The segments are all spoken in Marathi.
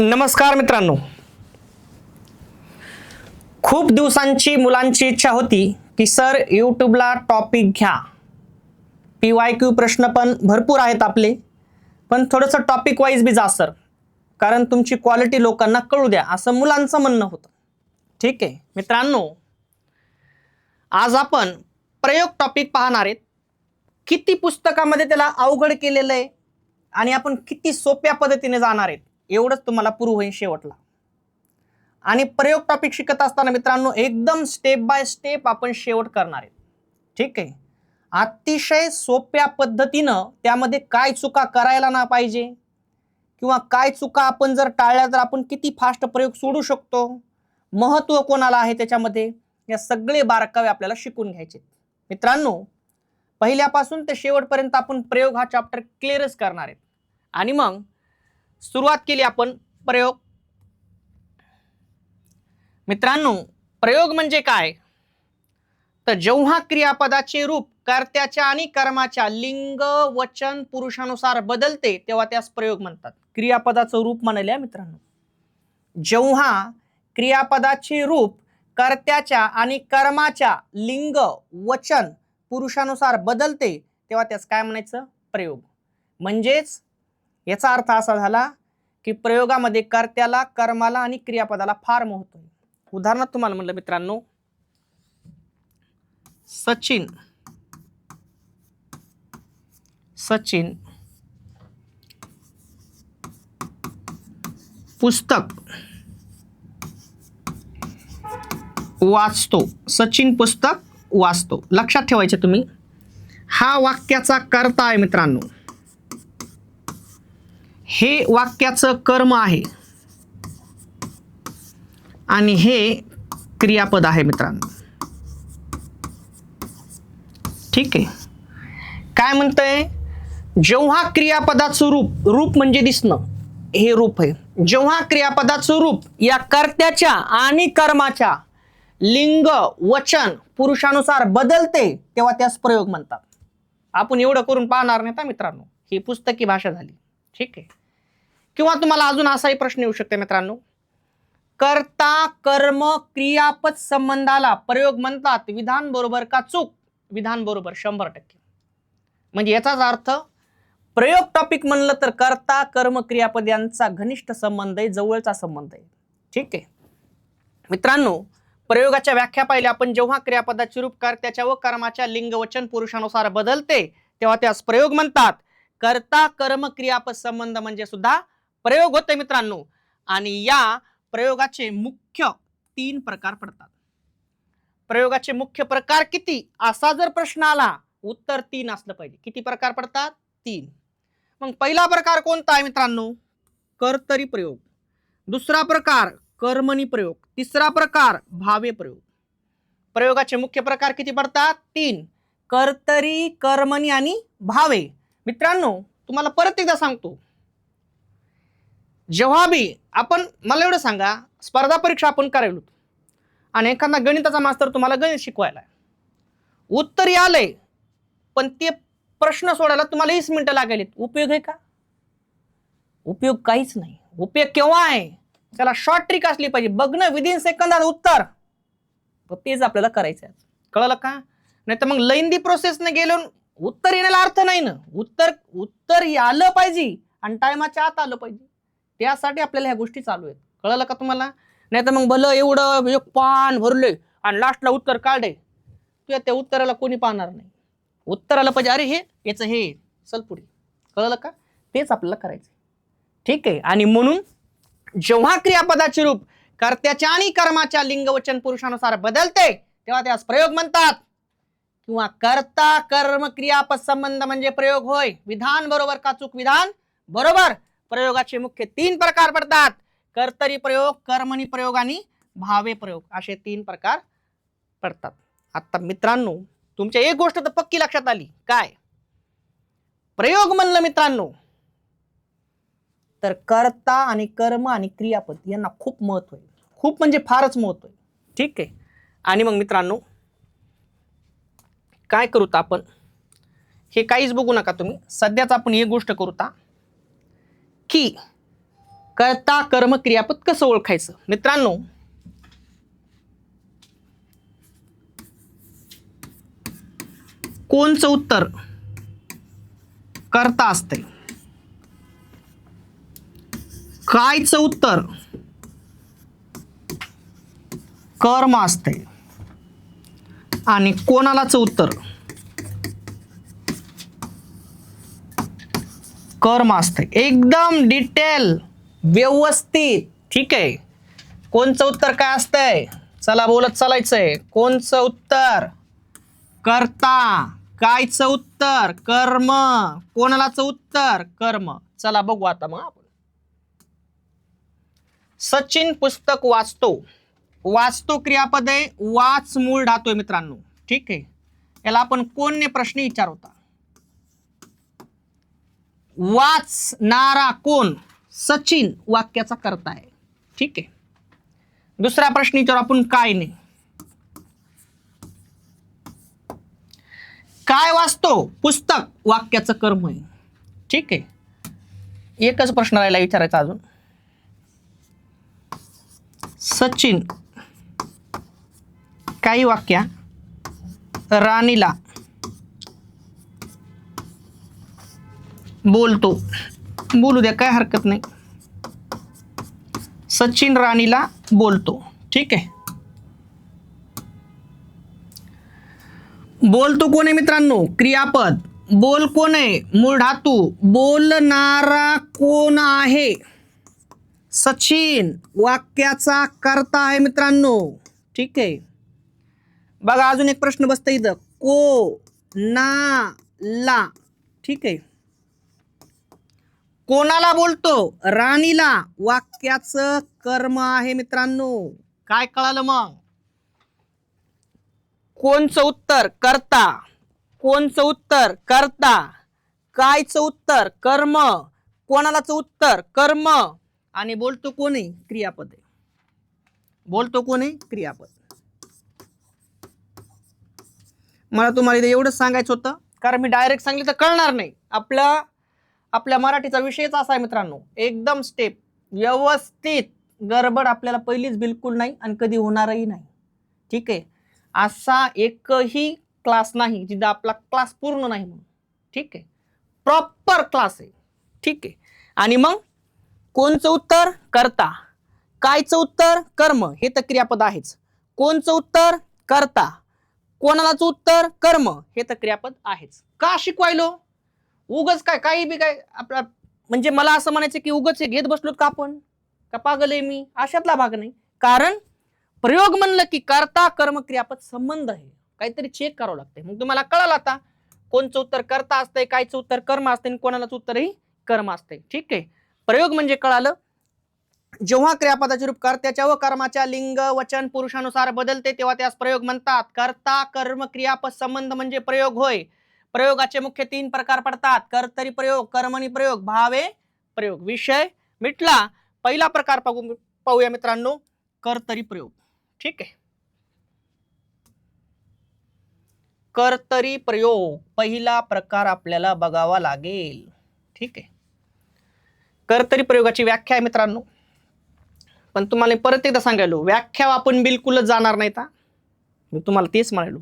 नमस्कार मित्रांनो. खूप दिवसांची मुलांची इच्छा होती की सर यूट्यूबला टॉपिक घ्या. पी वाय क्यू प्रश्न पण भरपूर आहेत आपले. पण थोडंसं टॉपिक वाईज बी जा सर. कारण तुमची क्वालिटी लोकांना कळू द्या असं मुलांचं म्हणणं होतं. ठीक आहे. मित्रांनो आज आपण प्रयोग टॉपिक पाहणार आहेत. किती पुस्तकामध्ये त्याला अवघड केलेलं आहे आणि आपण किती सोप्या पद्धतीने जाणार आहेत. एवढंच तुम्हाला प्रूव्ह होईल शेवटला. आणि प्रयोग टॉपिक शिकत असताना मित्रांनो एकदम स्टेप बाय स्टेप आपण शेवट करणार आहे. ठीक आहे? अतिशय सोप्या पद्धतीनं त्यामध्ये काय चुका करायला ना पाहिजे. किंवा काय चुका आपण जर टाळल्या तर आपण किती फास्ट प्रयोग सोडू शकतो? महत्त्व कोणाला आहे त्याच्यामध्ये? या सगळे बारकावे आपल्याला शिकून घ्यायचे मित्रांनो पहिल्यापासून ते शेवटपर्यंत आपण प्रयोग हा चॅप्टर क्लिअरच करणार आहेत. आणि मग सुरुवात केली आपण प्रयोग. मित्रांनो प्रयोग म्हणजे काय? तर जेव्हा क्रियापदाचे रूप कर्त्याच्या आणि कर्माच्या लिंग वचन पुरुषानुसार बदलते तेव्हा त्यास प्रयोग म्हणतात. क्रियापदाचं रूप म्हणाले मित्रांनो. जेव्हा क्रियापदाचे रूप कर्त्याच्या आणि कर्माच्या लिंग वचन पुरुषानुसार बदलते तेव्हा त्यास काय म्हणायचं? प्रयोग. म्हणजेच याचा अर्थ असा झाला की प्रयोगामध्ये कर्त्याला कर्माला आणि क्रियापदाला फार महत्त्व आहे. उदाहरणार्थ तुम्हाला म्हणलं मित्रांनो सचिन सचिन पुस्तक वाचतो. सचिन पुस्तक वाचतो. लक्षात ठेवायचे तुम्ही. हा वाक्याचा कर्ता आहे मित्रांनो. हे वाक्याचं कर्म आहे. आणि हे क्रियापद आहे मित्रांनो. ठीक आहे. काय म्हणतंय? जेव्हा क्रियापदाचं रूप रूप म्हणजे दिसणं हे रूप आहे. जेव्हा क्रियापदाचं रूप या कर्त्याच्या आणि कर्माच्या लिंग वचन पुरुषानुसार बदलते तेव्हा त्यास प्रयोग म्हणतात. आपण एवढं करून पाहणार नाही का मित्रांनो? ही पुस्तकी भाषा झाली. ठीक आहे. किंवा तुम्हाला अजून असाही प्रश्न येऊ शकते मित्रांनो? कर्ता कर्म क्रियापद संबंधाला प्रयोग म्हणतात. विधान बरोबर का चूक? विधान बरोबर शंभर टक्के. म्हणजे याचाच अर्थ प्रयोग टॉपिक म्हणलं तर कर्ता कर्म क्रियापद यांचा घनिष्ठ संबंध आहे जवळचा संबंध आहे. ठीक आहे? मित्रांनो प्रयोगाच्या व्याख्या पाहिल्या. आपण जेव्हा क्रियापदाची रूप कर्त्याच्या व कर्माच्या लिंग वचन पुरुषानुसार बदलते तेव्हा त्यास प्रयोग म्हणतात. कर्ता कर्म क्रियापद संबंध म्हणजे सुद्धा प्रयोग होते मित्रांनो. आणि या प्रयोगाचे मुख्य तीन प्रकार पडतात. प्रयोगाचे मुख्य प्रकार किती? असा जर प्रश्न आला उत्तर तीन असलं पाहिजे. किती प्रकार पडतात? तीन. मग पहिला प्रकार कोणता आहे मित्रांनो? कर्तरी प्रयोग. दुसरा प्रकार कर्मणी प्रयोग. तिसरा प्रकार भावे प्रयोग. प्रयोगाचे मुख्य प्रकार किती पडतात? तीन. कर्तरी कर्मणी आणि भावे. मित्रांनो तुम्हाला परत एकदा सांगतो. जेव्हा बी आपण मला एवढं सांगा स्पर्धा परीक्षा आपण करायलो. आणि एखादा गणिताचा मास्तर तुम्हाला गणित शिकवायला उत्तर आलंय पण ते प्रश्न सोडायला तुम्हाला वीस मिनिटं लागेल उपयोग आहे का? उपयोग काहीच नाही. उपयोग केव्हा आहे? त्याला शॉर्ट ट्रिक असली पाहिजे. बघणं विदिन सेकंदात उत्तर. तेच आपल्याला करायचं आहे. कळलं का? नाही तर मग लैंदी प्रोसेसने गेलो उत्तर येण्याला अर्थ नाही ना. उत्तर उत्तर आलं पाहिजे आणि टायमाच्या आत आलं पाहिजे. त्यासाठी आपल्याला ह्या गोष्टी चालू आहेत. कळलं का तुम्हाला? नाही तर मग भलं एवढं एक पान भरले आणि लास्टला उत्तर काढे. तुझ्या त्या उत्तराला कोणी पाहणार नाही. उत्तर आलं पाहिजे. अरे हे याचं हे चल पुढे कळलं का? तेच आपल्याला करायचं ठीक आहे. आणि म्हणून जेव्हा क्रियापदाचे रूप कर्त्याच्या आणि कर्माच्या लिंगवचन पुरुषानुसार बदलते तेव्हा त्यास प्रयोग म्हणतात. किंवा कर्ता कर्म क्रियापद संबंध म्हणजे प्रयोग होय. विधान बरोबर का चूक? विधान बरोबर. प्रयोगाचे मुख्य तीन प्रकार पडतात. कर्तरी प्रयोग कर्मणी प्रयोग आणि भावे प्रयोग. असे तीन प्रकार पडतात. आता मित्रांनो तुमच्या एक गोष्ट तर पक्की लक्षात आली. काय? प्रयोग म्हणलं मित्रांनो. तर कर्ता आणि कर्म आणि क्रियापद यांना खूप महत्त्व आहे. खूप म्हणजे फारच महत्त्व आहे. ठीक आहे? आणि मग मित्रांनो काय करूत आपण? हे काहीच बघू नका तुम्ही. सध्याच आपण एक गोष्ट करूता की कर्ता कर्म क्रियापद कसं ओळखायचं? मित्रांनो कोणचं उत्तर? करता असते कायचं उत्तर? कर्म असते आणि कोणालाच उत्तर? कर्म असते एकदम डिटेल व्यवस्थित. ठीक आहे. कोणचं उत्तर काय असतंय? चला बोलत चालायचंय. कोणचं उत्तर? करता. कायचं उत्तर? कर्म. कोणालाच उत्तर? कर्म. चला बघू आता मग आपण. सचिन पुस्तक वाचतो. वाचतो क्रियापद आहे वाच मूळ धातू मित्रांनो. ठीक आहे. याला आपण कोणने प्रश्न विचार होता वाचणारा कोण? सचिन वाक्याचा करता आहे. ठीक आहे. दुसरा प्रश्न विचारू आपण काय नाही. काय वाचतो? पुस्तक वाक्याचं कर्म आहे. ठीक आहे. एकच प्रश्न राहिला विचारायचा अजून. सचिन काही वाक्या राणीला बोलतो. बोलू द्या काय हरकत नाही. सचिन राणीला बोलतो. ठीक आहे? बोलतो कोण आहे मित्रांनो? क्रियापद. बोल कोण आहे? मूळ धातू. बोलणारा कोण आहे? सचिन वाक्याचा कर्ता आहे मित्रांनो. ठीक आहे? बघा अजून एक प्रश्न बसता इथं. को ना ला. ठीक आहे? कोणाला बोलतो? राणीला. वाक्याचं कर्म आहे मित्रांनो. काय कळालं मग? कोणचं उत्तर? करता. कोणचं उत्तर? करता. कायचं उत्तर? कर्म. कोणालाच उत्तर? कर्म. आणि बोलतो कोणी? क्रियापद बोलतो कोण? आहे क्रियापद. मला तुम्हाला इथे एवढंच सांगायचं होतं. कारण मी डायरेक्ट सांगितलं तर कळणार नाही. आपलं आपल्या मराठीचा विषयच असा आहे मित्रांनो एकदम स्टेप व्यवस्थित गडबड आपल्याला पहिलीच बिलकुल नाही आणि कधी होणारही नाही. ठीक आहे? असा एकही क्लास नाही जिथं आपला क्लास पूर्ण नाही म्हणून. ठीक आहे? प्रॉपर क्लास आहे. ठीक आहे? आणि मग कोणचं उत्तर? करता. कायचं उत्तर? कर्म. हे तर क्रियापद आहेच. कोणचं उत्तर? करता. कोणालाच उत्तर? कर्म. हे तर क्रियापद आहेच. का शिकवायलो? उगच काय काही बी काय आपला म्हणजे मला असं म्हणायचं की उगच हे घेत बसलोत का आपण? का पागल आहे मी? अशातला भाग नाही. कारण प्रयोग म्हणलं की करता कर्म क्रियापद संबंध आहे. काहीतरी चेक करावं लागतंय. मग तुम्हाला कळालं आता कोणचं उत्तर करता असतंय कायचं उत्तर कर्म असतंय आणि कोणालाच उत्तरही कर्म असतंय. ठीक आहे? प्रयोग म्हणजे कळालं. जेव्हा क्रियापदाचे रूप कर्त्याच्या व कर्माच्या लिंग वचन पुरुषानुसार बदलते तेव्हा त्यास प्रयोग म्हणतात. कर्ता कर्म क्रियापद संबंध म्हणजे प्रयोग होय. प्रयोगाचे मुख्य तीन प्रकार पडतात. कर्तरी प्रयोग कर्मणी प्रयोग भावे प्रयोग. विषय मिटला. पहिला प्रकार पाहू पाहूया मित्रांनो. कर्तरी प्रयोग. ठीक आहे. कर्तरी प्रयोग पहिला प्रकार आपल्याला बघावा लागेल. ठीक आहे. कर्तरी प्रयोगाची व्याख्या आहे मित्रांनो. पण तुम्हाला परत एकदा सांगायलो व्याख्या आपण बिलकुलच जाणार नाही का मी तुम्हाला तेच म्हणालो.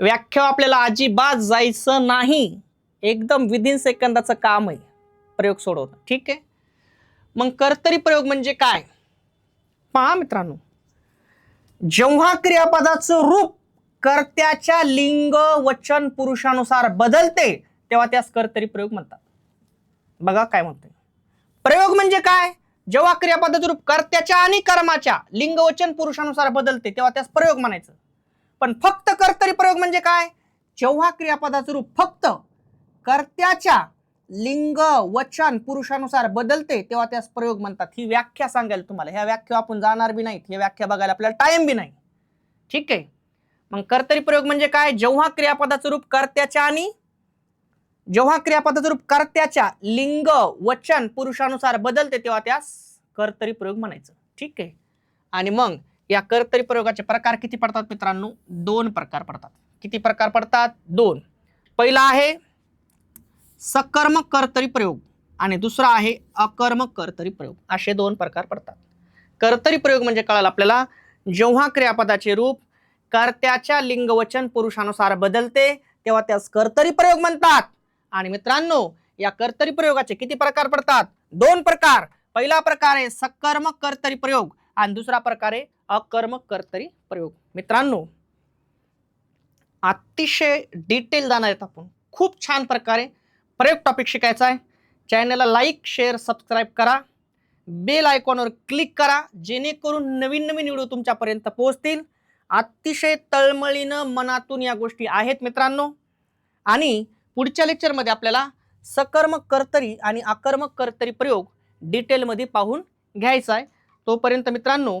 व्याख्या आपल्याला अजिबात जायचं नाही. एकदम विदिन सेकंदाचं काम आहे. प्रयोग सोडवणं. ठीक आहे? मग कर्तरी प्रयोग म्हणजे काय? पहा मित्रांनो. जेव्हा क्रियापदाचं रूप कर्त्याच्या लिंग वचन पुरुषानुसार बदलते तेव्हा त्यास कर्तरी प्रयोग म्हणतात. बघा काय म्हणतोय. प्रयोग म्हणजे काय? जेव्हा क्रियापदाचं रूप कर्त्याच्या आणि कर्माच्या लिंग वचन पुरुषानुसार बदलते तेव्हा त्यास प्रयोग म्हणायचं. पण फक्त कर्तरी प्रयोग म्हणजे काय? जेव्हा क्रियापदाचं रूप फक्त कर्त्याच्या लिंग वचन पुरुषानुसार बदलते तेव्हा त्यास प्रयोग म्हणतात. ही व्याख्या सांगायला तुम्हाला. ह्या व्याख्या आपण जाणार बी नाहीत. ही व्याख्या बघायला आपल्याला टाइम बी नाही. ठीक आहे? मग कर्तरी प्रयोग म्हणजे काय? जेव्हा क्रियापदाचं रूप कर्त्याच्या आणि जेव्हा क्रियापदाचं रूप कर्त्याच्या लिंग वचन पुरुषानुसार बदलते तेव्हा त्यास कर्तरी प्रयोग म्हणायचं. ठीक आहे? आणि मग या कर्तरी प्रयोगाचे प्रकार किती पडतात मित्रांनो? दोन प्रकार पडतात. किती प्रकार पडतात? दोन. पहिला आहे सकर्म कर्तरी प्रयोग आणि दुसरा आहे अकर्म कर्तरी प्रयोग. असे दोन प्रकार पडतात. कर्तरी प्रयोग म्हणजे कळाल आपल्याला जेव्हा क्रियापदाचे रूप कर्त्याच्या लिंगवचन पुरुषानुसार बदलते तेव्हा त्यास कर्तरी प्रयोग म्हणतात. आणि मित्रांनो या कर्तरी प्रयोगाचे किती प्रकार पडतात? दोन प्रकार. पहिला प्रकार आहे सकर्म कर्तरी प्रयोग आणि दुसरा प्रकार आहे अकर्मक कर्तरी प्रयोग. मित्रांनो अतिशय डिटेल जाणार आहेत आपण. खूप छान प्रकारे प्रयोग टॉपिक शिकायचा आहे. चॅनलला लाईक शेअर सबस्क्राईब करा. बेल आयकॉनवर क्लिक करा. जेणेकरून नवीन नवीन व्हिडिओ तुमच्यापर्यंत पोहोचतील. अतिशय तळमळीनं मनातून या गोष्टी आहेत मित्रांनो. आणि पुढच्या लेक्चरमध्ये आपल्याला सकर्मक कर्तरी आणि आकर्मक कर्तरी प्रयोग डिटेलमध्ये पाहून घ्यायचा आहे. तोपर्यंत मित्रांनो